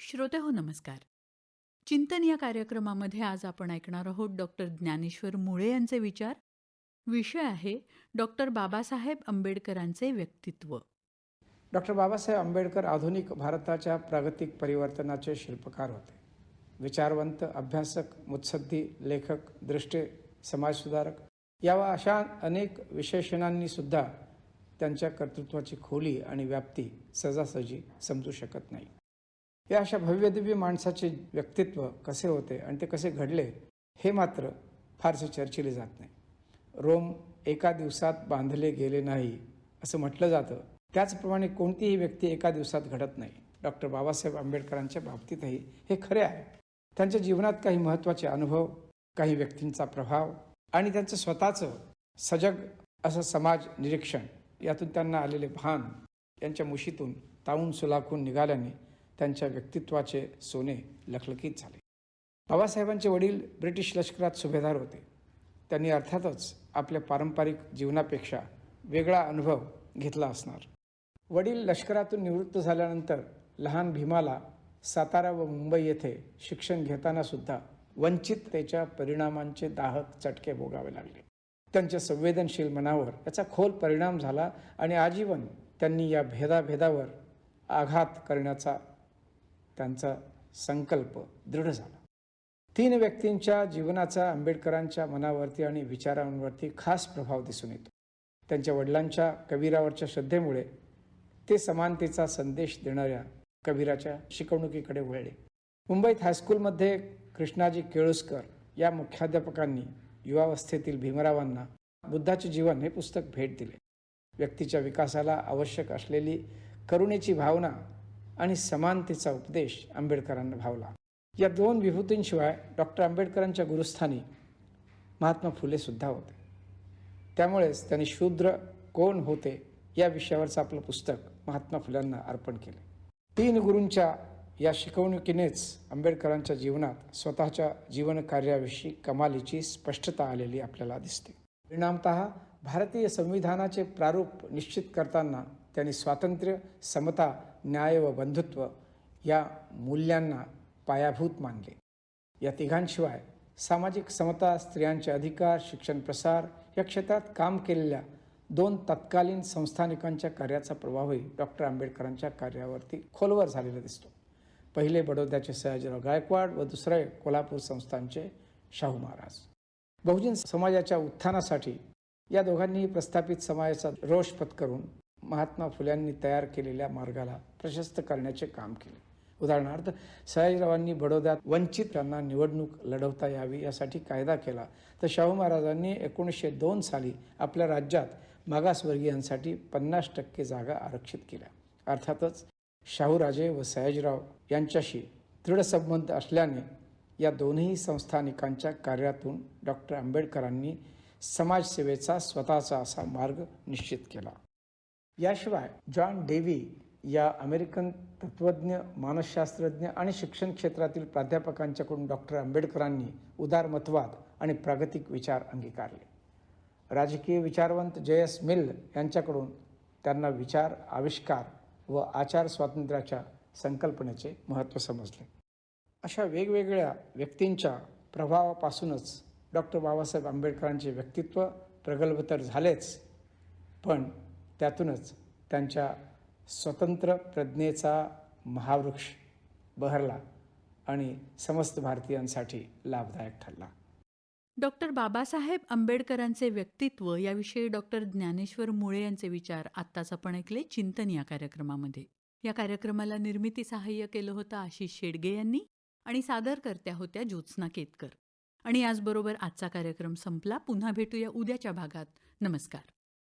श्रोते हो नमस्कार. चिंतन या कार्यक्रमामध्ये आज आपण ऐकणार आहोत डॉक्टर ज्ञानेश्वर मुळे यांचे विचार. विषय आहे डॉक्टर बाबासाहेब आंबेडकरांचे व्यक्तित्व. डॉक्टर बाबासाहेब आंबेडकर आधुनिक भारताच्या प्रागतिक परिवर्तनाचे शिल्पकार होते. विचारवंत अभ्यासक मुत्सद्दी लेखक दृष्टे समाजसुधारक यावा अशा अनेक विशेषणांनी सुद्धा त्यांच्या कर्तृत्वाची खोली आणि व्याप्ती सहजासहजी समजू शकत नाही. या अशा भव्यदिव्य माणसाचे व्यक्तित्व कसे होते आणि ते कसे घडले हे मात्र फारसे चर्चिले जात नाही. रोम एका दिवसात बांधले गेले नाही असं म्हटलं जातं. त्याचप्रमाणे कोणतीही व्यक्ती एका दिवसात घडत नाही. डॉक्टर बाबासाहेब आंबेडकरांच्या बाबतीतही हे खरे आहे. त्यांच्या जीवनात काही महत्त्वाचे अनुभव काही व्यक्तींचा प्रभाव आणि त्यांचं स्वतःचं सजग असं समाज निरीक्षण यातून त्यांना आलेले भान यांच्या मुशीतून ताऊन सुलाखून निघाल्याने त्यांच्या व्यक्तित्वाचे सोने लखलखीत झाले. बाबासाहेबांचे वडील ब्रिटिश लष्करात सुभेदार होते. त्यांनी अर्थातच आपल्या पारंपरिक जीवनापेक्षा वेगळा अनुभव घेतला असणार. वडील लष्करातून निवृत्त झाल्यानंतर लहान भीमाला सातारा व मुंबई येथे शिक्षण घेतानासुद्धा वंचिततेच्या परिणामांचे दाहक चटके भोगावे लागले. त्यांच्या संवेदनशील मनावर याचा खोल परिणाम झाला आणि आजीवन त्यांनी या भेदाभेदावर आघात करण्याचा त्यांचा संकल्प दृढ झाला. तीन व्यक्तींच्या जीवनाचा आंबेडकरांच्या मनावरती आणि विचारांवरती खास प्रभाव दिसून येतो. त्यांच्या वडिलांच्या कबीरावरच्या श्रद्धेमुळे ते समानतेचा संदेश देणाऱ्या कबीराच्या शिकवणुकीकडे वळले. मुंबईत हायस्कूलमध्ये कृष्णाजी केळुसकर या मुख्याध्यापकांनी युवावस्थेतील भीमरावांना बुद्धाचे जीवन हे पुस्तक भेट दिले. व्यक्तीच्या विकासाला आवश्यक असलेली करुणेची भावना आणि समानतेचा उपदेश आंबेडकरांना भावला. या दोन विभूतींशिवाय डॉक्टर आंबेडकरांच्या गुरुस्थानी महात्मा फुलेसुद्धा होते. त्यामुळेच त्यांनी शूद्र कोण होते या विषयावरचं आपलं पुस्तक महात्मा फुल्यांना अर्पण केले. तीन गुरूंच्या या शिकवणुकीनेच आंबेडकरांच्या जीवनात स्वतःच्या जीवनकार्याविषयी कमालीची स्पष्टता आलेली आपल्याला दिसते. परिणामत भारतीय संविधानाचे प्रारूप निश्चित करताना त्यांनी स्वातंत्र्य समता न्याय व बंधुत्व या मूल्यांना पायाभूत मानले. या तिघांशिवाय सामाजिक समता स्त्रियांचे अधिकार शिक्षण प्रसार या क्षेत्रात काम केलेल्या दोन तत्कालीन संस्थानिकांच्या कार्याचा प्रभावही डॉक्टर आंबेडकरांच्या कार्यावरती खोलवर झालेला दिसतो. पहिले बडोद्याचे सयाजीराव गायकवाड व दुसरे कोल्हापूर संस्थानचे शाहू महाराज. बहुजन समाजाच्या उत्थानासाठी या दोघांनीही प्रस्थापित समाजाचा रोष पत्करून महात्मा फुल्यांनी तयार केलेल्या मार्गाला प्रशस्त करण्याचे काम केले. उदाहरणार्थ सयाजीरावांनी बडोद्यात वंचितांना निवडणूक लढवता यावी यासाठी कायदा केला तर शाहू महाराजांनी एकोणीसशे दोन साली आपल्या राज्यात मागासवर्गीयांसाठी पन्नास टक्के जागा आरक्षित केल्या. अर्थातच शाहूराजे व सयाजीराव यांच्याशी दृढ संबंध असल्याने या दोन्ही संस्थानिकांच्या कार्यातून डॉक्टर आंबेडकरांनी समाजसेवेचा स्वतःचा असा मार्ग निश्चित केला. याशिवाय जॉन डेव्ही या अमेरिकन तत्त्वज्ञ मानसशास्त्रज्ञ आणि शिक्षण क्षेत्रातील प्राध्यापकांच्याकडून डॉक्टर आंबेडकरांनी उदारमतवाद आणि प्रागतिक विचार अंगीकारले. राजकीय विचारवंत जे एस मिल यांच्याकडून त्यांना विचार आविष्कार व आचार स्वातंत्र्याच्या संकल्पनेचे महत्त्व समजले. अशा वेगवेगळ्या व्यक्तींच्या प्रभावापासूनच डॉक्टर बाबासाहेब आंबेडकरांचे व्यक्तित्व प्रगल्भ तर झालेच. पण त्यातूनच त्यांच्या स्वतंत्र प्रज्ञेचा महावृक्ष बहरला आणि समस्त भारतीयांसाठी लाभदायक ठरला. डॉक्टर बाबासाहेब आंबेडकरांचे व्यक्तित्व याविषयी डॉक्टर ज्ञानेश्वर मुळे यांचे विचार आत्ताच आपण ऐकले चिंतन या कार्यक्रमामध्ये. या कार्यक्रमाला निर्मिती सहाय्य केलं होतं आशिष शेडगे यांनी आणि सादरकर्त्या होत्या ज्योत्स्ना केतकर. आणि याचबरोबर आजचा कार्यक्रम संपला. पुन्हा भेटूया उद्याच्या भागात. नमस्कार.